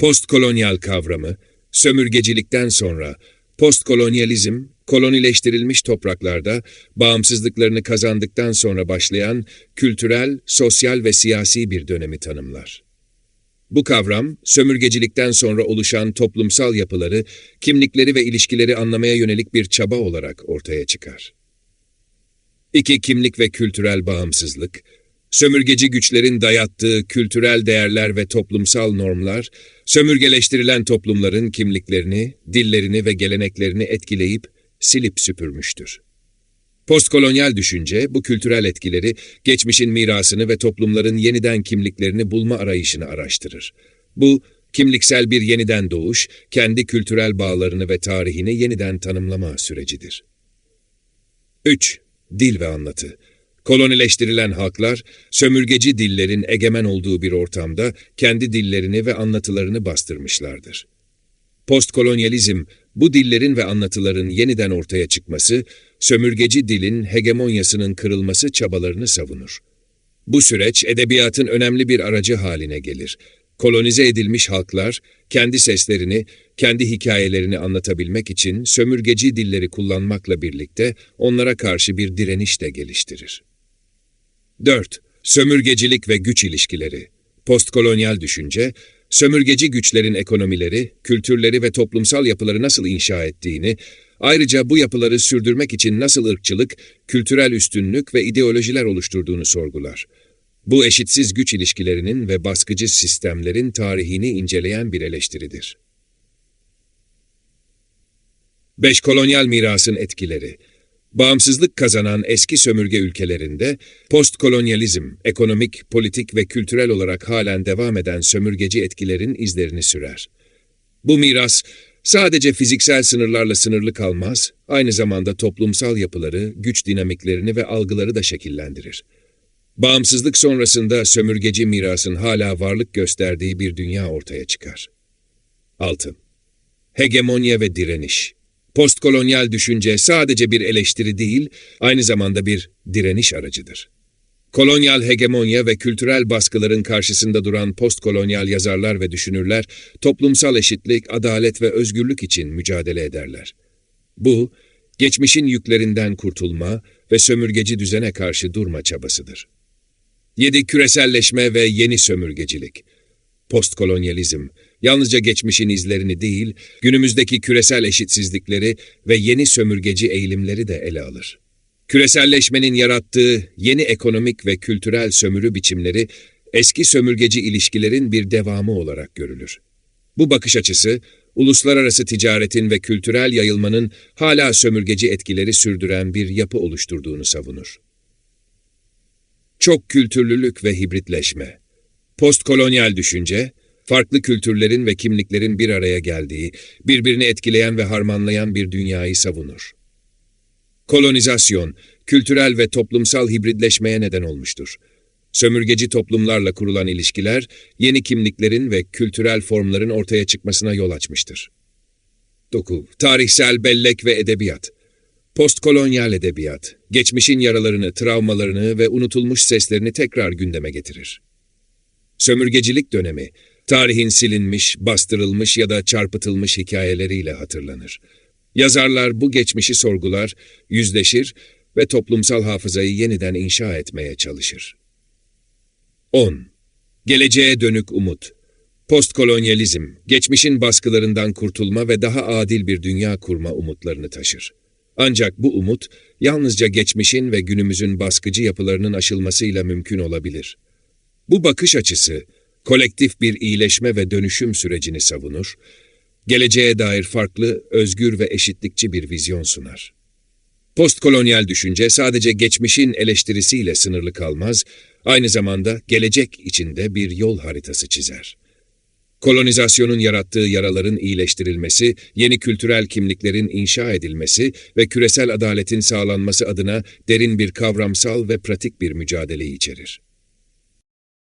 Postkolonyal kavramı, sömürgecilikten sonra postkolonyalizm, kolonileştirilmiş topraklarda bağımsızlıklarını kazandıktan sonra başlayan kültürel, sosyal ve siyasi bir dönemi tanımlar. Bu kavram, sömürgecilikten sonra oluşan toplumsal yapıları, kimlikleri ve ilişkileri anlamaya yönelik bir çaba olarak ortaya çıkar. İki kimlik ve kültürel bağımsızlık, sömürgeci güçlerin dayattığı kültürel değerler ve toplumsal normlar, sömürgeleştirilen toplumların kimliklerini, dillerini ve geleneklerini etkileyip silip süpürmüştür. Postkolonyal düşünce bu kültürel etkileri, geçmişin mirasını ve toplumların yeniden kimliklerini bulma arayışını araştırır. Bu, kimliksel bir yeniden doğuş, kendi kültürel bağlarını ve tarihini yeniden tanımlama sürecidir. 3. Dil ve anlatı Kolonileştirilen halklar, sömürgeci dillerin egemen olduğu bir ortamda kendi dillerini ve anlatılarını bastırmışlardır. Postkolonyalizm, bu dillerin ve anlatıların yeniden ortaya çıkması, sömürgeci dilin hegemonyasının kırılması çabalarını savunur. Bu süreç edebiyatın önemli bir aracı haline gelir. Kolonize edilmiş halklar, kendi seslerini, kendi hikayelerini anlatabilmek için sömürgeci dilleri kullanmakla birlikte onlara karşı bir direniş de geliştirir. 4. Sömürgecilik ve güç ilişkileri. Postkolonyal düşünce, sömürgeci güçlerin ekonomileri, kültürleri ve toplumsal yapıları nasıl inşa ettiğini, ayrıca bu yapıları sürdürmek için nasıl ırkçılık, kültürel üstünlük ve ideolojiler oluşturduğunu sorgular. Bu eşitsiz güç ilişkilerinin ve baskıcı sistemlerin tarihini inceleyen bir eleştiridir. 5. Kolonyal mirasın etkileri Bağımsızlık kazanan eski sömürge ülkelerinde postkolonyalizm, ekonomik, politik ve kültürel olarak halen devam eden sömürgeci etkilerin izlerini sürer. Bu miras sadece fiziksel sınırlarla sınırlı kalmaz, aynı zamanda toplumsal yapıları, güç dinamiklerini ve algıları da şekillendirir. Bağımsızlık sonrasında sömürgeci mirasın hala varlık gösterdiği bir dünya ortaya çıkar. 6. Hegemonya ve direniş Postkolonyal düşünce sadece bir eleştiri değil, aynı zamanda bir direniş aracıdır. Kolonyal hegemonya ve kültürel baskıların karşısında duran postkolonyal yazarlar ve düşünürler, toplumsal eşitlik, adalet ve özgürlük için mücadele ederler. Bu, geçmişin yüklerinden kurtulma ve sömürgeci düzene karşı durma çabasıdır. 7. Küreselleşme ve yeni sömürgecilik Postkolonyalizm, yalnızca geçmişin izlerini değil, günümüzdeki küresel eşitsizlikleri ve yeni sömürgeci eğilimleri de ele alır. Küreselleşmenin yarattığı yeni ekonomik ve kültürel sömürü biçimleri, eski sömürgeci ilişkilerin bir devamı olarak görülür. Bu bakış açısı, uluslararası ticaretin ve kültürel yayılmanın hala sömürgeci etkileri sürdüren bir yapı oluşturduğunu savunur. Çok kültürlülük ve hibritleşme Postkolonyal düşünce, farklı kültürlerin ve kimliklerin bir araya geldiği, birbirini etkileyen ve harmanlayan bir dünyayı savunur. Kolonizasyon, kültürel ve toplumsal hibritleşmeye neden olmuştur. Sömürgeci toplumlarla kurulan ilişkiler, yeni kimliklerin ve kültürel formların ortaya çıkmasına yol açmıştır. 9. Tarihsel bellek ve edebiyat Postkolonyal edebiyat, geçmişin yaralarını, travmalarını ve unutulmuş seslerini tekrar gündeme getirir. Sömürgecilik dönemi, tarihin silinmiş, bastırılmış ya da çarpıtılmış hikayeleriyle hatırlanır. Yazarlar bu geçmişi sorgular, yüzleşir ve toplumsal hafızayı yeniden inşa etmeye çalışır. 10. Geleceğe dönük umut Postkolonyalizm, geçmişin baskılarından kurtulma ve daha adil bir dünya kurma umutlarını taşır. Ancak bu umut, yalnızca geçmişin ve günümüzün baskıcı yapılarının aşılmasıyla mümkün olabilir. Bu bakış açısı, kolektif bir iyileşme ve dönüşüm sürecini savunur, geleceğe dair farklı, özgür ve eşitlikçi bir vizyon sunar. Postkolonyal düşünce sadece geçmişin eleştirisiyle sınırlı kalmaz, aynı zamanda gelecek içinde bir yol haritası çizer. Kolonizasyonun yarattığı yaraların iyileştirilmesi, yeni kültürel kimliklerin inşa edilmesi ve küresel adaletin sağlanması adına derin bir kavramsal ve pratik bir mücadeleyi içerir.